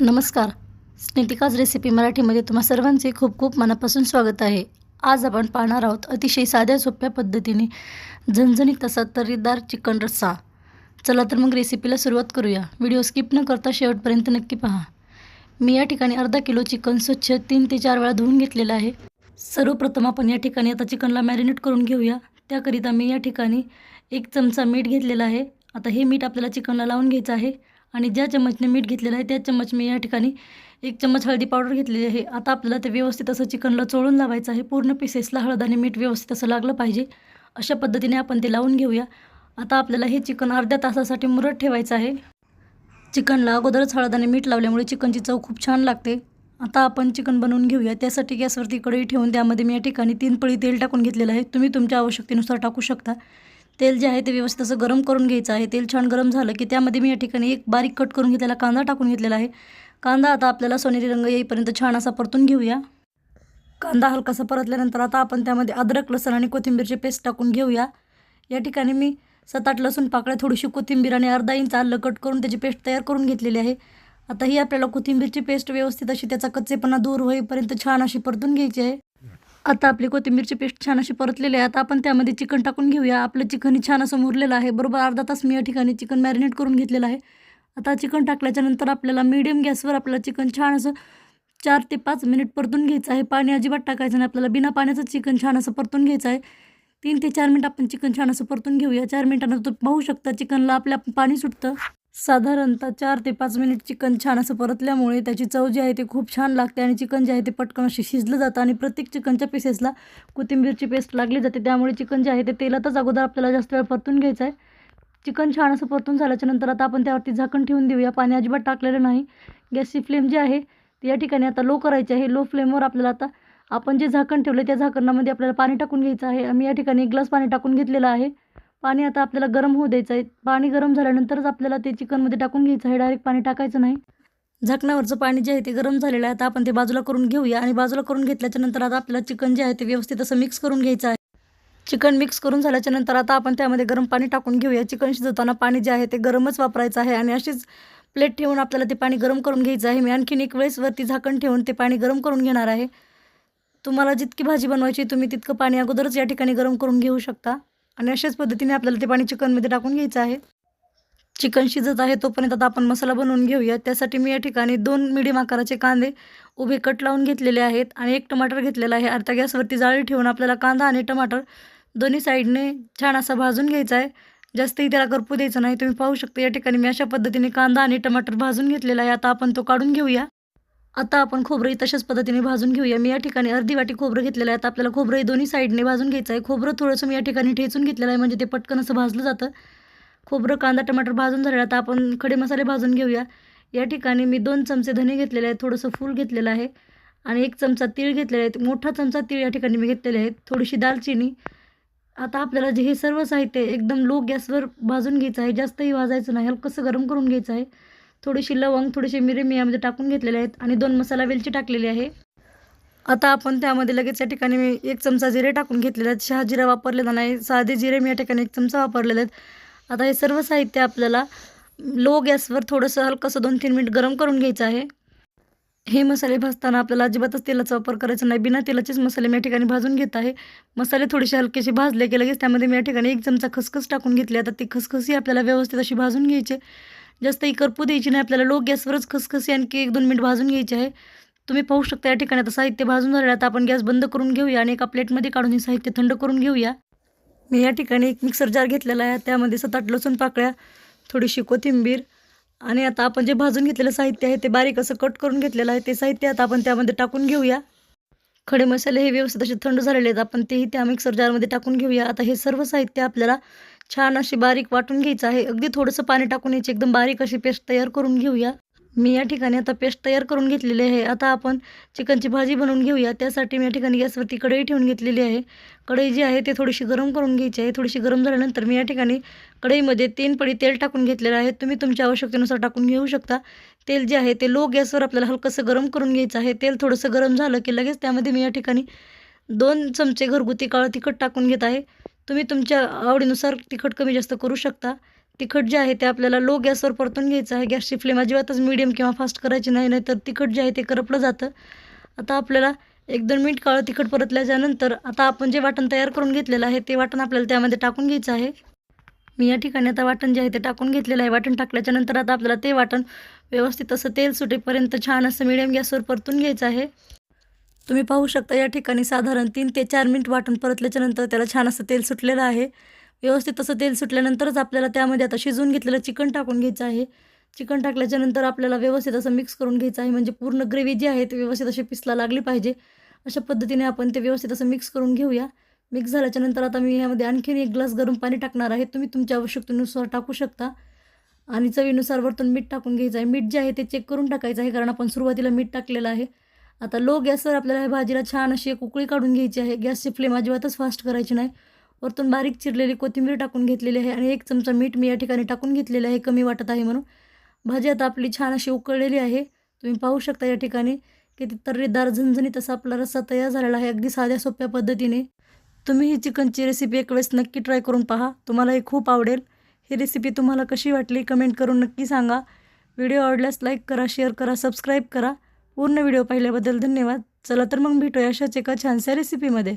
नमस्कार. स्नेतिकाज रेसिपी मराठीमध्ये तुम्हा सर्वांचे खूप खूप मनापासून स्वागत आहे. आज आपण पाहणार आहोत अतिशय साध्या सोप्या पद्धतीने झणझणीत असा तर्रीदार चिकन रस्सा. चला तर मग रेसिपीला सुरुवात करूया. व्हिडिओ स्किप न करता शेवटपर्यंत नक्की पहा. मी या ठिकाणी अर्धा किलो चिकन स्वच्छ तीन ते चार वेळा धुवून घेतलेलं आहे. सर्वप्रथम आपण या ठिकाणी आता चिकनला मॅरिनेट करून घेऊया. त्याकरिता मी या ठिकाणी एक चमचा मीठ घेतलेला आहे. आता हे मीठ आपल्याला चिकनला लावून घ्यायचं आहे. आणि ज्या चम्मचने मीठ घेतलेलं आहे त्या चम्मच मी या ठिकाणी एक चम्मच हळदी पावडर घेतलेली आहे. आता आपल्याला ते व्यवस्थित असं चिकनला चोळून लावायचं आहे. पूर्ण पीसेसला हळद आणि मीठ व्यवस्थित असं लागलं पाहिजे. अशा पद्धतीने आपण ते लावून घेऊया. आता आपल्याला हे चिकन अर्ध्या तासासाठी मुरत ठेवायचं आहे. चिकनला अगोदरच हळद आणि मीठ लावल्यामुळे चिकनची चव खूप छान लागते. आता आपण चिकन बनवून घेऊया. त्यासाठी गॅसवरती कढई ठेवून त्यामध्ये मी या ठिकाणी तीन पळी तेल टाकून घेतलेलं आहे. तुम्ही तुमच्या आवश्यकतेनुसार टाकू शकता. तेल जे आहे ते व्यवस्थित असं गरम करून घ्यायचं आहे. तेल छान गरम झालं की त्यामध्ये मी या ठिकाणी एक बारीक कट करून घेतलेला कांदा टाकून घेतलेला आहे. कांदा आता आपल्याला सोनेरी रंग येईपर्यंत छान असा परतून घेऊया. कांदा हलकासा परतल्यानंतर आता आपण त्यामध्ये अद्रक लसण आणि कोथिंबीरची पेस्ट टाकून घेऊया. या ठिकाणी मी सात आठ लसूण पाकळ्या थोडीशी कोथिंबीर आणि अर्धा इंच आलं कट करून त्याची पेस्ट तयार करून घेतलेली आहे. आता ही आपल्याला कोथिंबीरची पेस्ट व्यवस्थित अशी त्याचा कच्चेपणा दूर होईपर्यंत छान अशी परतून घ्यायची आहे. आता आपली कोथिंबीरची पेस्ट छान अशी परतलेली आहे. आता आपण त्यामध्ये चिकन टाकून घेऊया. आपलं चिकन छान असं मुरलेलं आहे. बरोबर अर्धा तास मी या ठिकाणी चिकन मॅरिनेट करून घेतलेलं आहे. आता चिकन टाकल्याच्यानंतर आपल्याला मीडियम गॅसवर आपलं चिकन छान असं चार ते पाच मिनिट परतून घ्यायचं आहे. पाणी अजिबात टाकायचं नाही. आपल्याला बिना पाण्याचं चिकन छान असं परतून घ्यायचं आहे. तीन ते चार मिनिट आपण चिकन छान असं परतून घेऊया. चार मिनिटानंतर पाहू शकता चिकनला आपल्या पाणी सुटतं. साधारणतः चार ते पाच मिनिट चिकन छान असं परतल्यामुळे त्याची चव जी आहे ते खूप छान लागते आणि चिकन जे आहे ते पटकन असे शिजलं जातं आणि प्रत्येक चिकनच्या पीसेसला कोथिंबीरची पेस्ट लागली जाते. त्यामुळे चिकन जे आहे ते तेलातच अगोदर आपल्याला जास्त वेळ परतून घ्यायचं आहे. चिकन छान असं परतून झाल्याच्यानंतर आता आपण त्यावरती झाकण ठेवून देऊया. पाणी अजिबात टाकलेलं नाही. गॅसची फ्लेम जी आहे ती या ठिकाणी आता लो करायची आहे. लो फ्लेमवर आपल्याला आता आपण जे झाकण ठेवलं त्या झाकणामध्ये आपल्याला पाणी टाकून घ्यायचं आहे. आम्ही या ठिकाणी एक ग्लास पाणी टाकून घेतलेलं आहे. पाणी आता आपल्याला गरम होऊ द्यायचं आहे. पाणी गरम झाल्यानंतरच आपल्याला ते चिकनमध्ये टाकून घ्यायचं आहे. डायरेक्ट पाणी टाकायचं नाही. झाकणावरचं पाणी जे आहे ते गरम झालेलं आहे. आता आपण ते बाजूला करून घेऊया आणि बाजूला करून घेतल्याच्या नंतर आता आपल्याला चिकन जे आहे ते व्यवस्थित असं मिक्स करून घ्यायचं आहे. चिकन मिक्स करून झाल्याच्यानंतर आता आपण त्यामध्ये गरम पाणी टाकून घेऊया. चिकन शिजवताना पाणी जे आहे ते गरमच वापरायचं आहे आणि अशीच प्लेट ठेवून आपल्याला ते पाणी गरम करून घ्यायचं आहे. मी आणखीन एक वेळेस वरती झाकण ठेवून ते पाणी गरम करून घेणार आहे. तुम्हाला जितकी भाजी बनवायची तुम्ही तितकं पाणी अगोदरच या ठिकाणी गरम करून घेऊ शकता. आणि अशाच पद्धतीने आपल्याला ते पाणी चिकनमध्ये टाकून घ्यायचं आहे. चिकन शिजत आहे तोपर्यंत आता आपण मसाला बनवून घेऊया त्यासाठी मी या ठिकाणी दोन मिडियम आकाराचे कांदे उभे कट लावून घेतलेले आहेत आणि एक टमाटर घेतलेला आहे. अर्धा गॅसवरती जाळी ठेवून आपल्याला कांदा आणि टमाटर दोन्ही साईडने छान असा भाजून घ्यायचा आहे. जास्तही त्याला करपू द्यायचं नाही. तुम्ही पाहू शकता या ठिकाणी मी अशा पद्धतीने कांदा आणि टमाटर भाजून घेतलेला आहे. आता आपण तो काढून घेऊया. आता आपण खोबरंही तशाच पद्धतीने भाजून घेऊया. मी या ठिकाणी अर्धी वाटी खोबरं घेतलेलं आहे. आता आपल्याला खोबरंही दोन्ही साईडने भाजून घ्यायचं आहे. खोबरं थोडंसं मी या ठिकाणी ठेचून घेतलेलं आहे. म्हणजे ते पटकन असं भाजलं जातं. खोबरं कांदा टमाटर भाजून झालेलं आता आपण खडे मसाले भाजून घेऊया. या ठिकाणी मी दोन चमचे धने घेतलेले आहेत. थोडंसं फूल घेतलेलं आहे. आणि एक चमचा तीळ घेतलेला आहे. मोठा चमचा तीळ या ठिकाणी मी घेतलेले आहेत. थोडीशी दालचिनी. आता आपल्याला जे हे सर्व साहित्य एकदम लो गॅसवर भाजून घ्यायचं आहे. जास्तही भाजायचं नाही. हलकंसं गरम करून घ्यायचं आहे. थोडीशी लवंग थोडीशी मिरी मी यामध्ये टाकून घेतलेले आहेत आणि दोन मसाला वेलची टाकलेली आहे. आता आपण त्यामध्ये लगेच या ठिकाणी मी एक चमचा जिरे टाकून घेतलेले आहेत. शहा जिरा वापरलेला नाही साधे जिरे मी या ठिकाणी एक चमचा वापरलेले आहेत. आता हे सर्व साहित्य आपल्याला लो गॅसवर थोडंसं हलकंसं दोन तीन मिनिट गरम करून घ्यायचं आहे. हे मसाले भाजताना आपल्याला अजिबातच तेलाचा वापर करायचा नाही. बिना तेलाचेच मसाले मी या ठिकाणी भाजून घेत आहे. मसाले थोडेसे हलकेसे भाजले की लगेच त्यामध्ये मी या ठिकाणी एक चमचा खसखस टाकून घेतली. आता ती खसखसही आपल्याला व्यवस्थित अशी भाजून घ्यायची जास्तही करपू द्यायची नाही आपल्याला लो गॅसवरच खसखसी आणखी एक दोन मिनिट भाजून घ्यायची आहे. तुम्ही पाहू शकता या ठिकाणी आता साहित्य भाजून झालेलं आता आपण गॅस बंद करून घेऊया आणि एका प्लेटमध्ये काढून हे साहित्य थंड करून घेऊया. मी या ठिकाणी एक मिक्सर जार घेतलेला आहे. त्यामध्ये सात आठ लसूण पाकळ्या थोडीशी कोथिंबीर आणि आता आपण जे भाजून घेतलेलं साहित्य आहे ते बारीक असं कट करून घेतलेलं आहे. ते साहित्य आता आपण त्यामध्ये टाकून घेऊया. खडे मसाले हे व्यवस्थित असे थंड झालेले आहेत. आपण तेही त्या मिक्सर जारमध्ये टाकून घेऊया. आता हे सर्व साहित्य आपल्याला छान अशी बारीक वाटून घ्यायचं आहे. अगदी थोडंसं पाणी टाकून याची एकदम बारीक अशी पेस्ट तयार करून घेऊया. मी या ठिकाणी आता पेस्ट तयार करून घेतलेली आहे. आता आपण चिकनची भाजी बनवून घेऊया. त्यासाठी मी या ठिकाणी गॅसवरती कढई ठेवून घेतलेली आहे. कढई जी आहे ते थोडीशी गरम करून घ्यायची आहे. थोडीशी गरम झाल्यानंतर मी या ठिकाणी कढईमध्ये तीन पडी तेल टाकून घेतलेलं आहे. तुम्ही तुमच्या आवश्यकतेनुसार टाकून घेऊ शकता. तेल जे आहे ते लो गॅसवर आपल्याला हलकंसं गरम करून घ्यायचं आहे. तेल थोडंसं गरम झालं की लगेच त्यामध्ये मी या ठिकाणी दोन चमचे घरगुती काळं तिखट टाकून घेत आहे. तुम्ही तुमच्या आवडीनुसार तिखट कमी जास्त करू शकता. तिखट जे आहे ते आपल्याला लो गॅसवर परतून घ्यायचं आहे. गॅसची फ्लेम अजिबातच मीडियम किंवा फास्ट करायची नाही नाही तर तिखट जे आहे ते करपलं जातं. आता आपल्याला एक दोन मिनिट काळं तिखट परतल्याच्यानंतर आता आपण जे वाटण तयार करून घेतलेलं आहे ते वाटण आपल्याला त्यामध्ये टाकून घ्यायचं आहे. मी या ठिकाणी आता वाटण जे आहे ते टाकून घेतलेलं आहे. वाटण टाकल्याच्यानंतर आता आपल्याला ते वाटण व्यवस्थित असं तेल सुटेपर्यंत छान असं मिडियम गॅसवर परतून घ्यायचं आहे. तुम्ही पाहू शकता या ठिकाणी साधारण तीन ते चार मिनिट वाटण परतल्याच्यानंतर त्याला छान असं तेल सुटलेलं आहे. व्यवस्थित असं तेल सुटल्यानंतरच आपल्याला त्यामध्ये आता शिजवून घेतलेलं चिकन टाकून घ्यायचं आहे. चिकन टाकल्याच्यानंतर आपल्याला व्यवस्थित असं मिक्स करून घ्यायचं आहे. म्हणजे पूर्ण ग्रेव्ही जी आहे ती व्यवस्थित अशी पिसला लागली पाहिजे. अशा पद्धतीने आपण ते व्यवस्थित असं मिक्स करून घेऊया. मिक्स झाल्याच्यानंतर आता मी यामध्ये आणखीन एक ग्लास गरम पाणी टाकणार आहे. तुम्ही तुमच्या आवश्यकतेनुसार टाकू शकता. आणि चवीनुसार वरतून मीठ टाकून घ्यायचं आहे. मीठ जे आहे ते चेक करून टाकायचं आहे. कारण आपण सुरुवातीला मीठ टाकलेलं आहे. आता लो गॅसवर आपल्याला भाजीला छान अशी एक उकळी काढून घ्यायची आहे. गॅसची फ्लेम अजिबातच फास्ट करायची नाही. वरतून बारीक चिरलेली कोथिंबीर टाकून घेतलेली आहे आणि एक चमचा मीठ मी या ठिकाणी टाकून घेतलेलं आहे. कमी वाटत आहे म्हणून. भाजी आता आपली छान अशी उकळलेली आहे. तुम्ही पाहू शकता या ठिकाणी किती तर्रीदार झणझणीत असा आपला रस्सा तयार झालेला आहे. अगदी साध्या सोप्या पद्धतीने. तुम्ही ही चिकनची रेसिपी एक वेळेस नक्की ट्राय करून पहा. तुम्हाला हे खूप आवडेल. ही रेसिपी तुम्हाला कशी वाटली कमेंट करून नक्की सांगा. व्हिडिओ आवडल्यास लाईक करा शेअर करा सबस्क्राईब करा. पूर्ण व्हिडिओ पाहिल्याबद्दल धन्यवाद. चला तर मग भेटूया अशाच एका छानशा रेसिपीमध्ये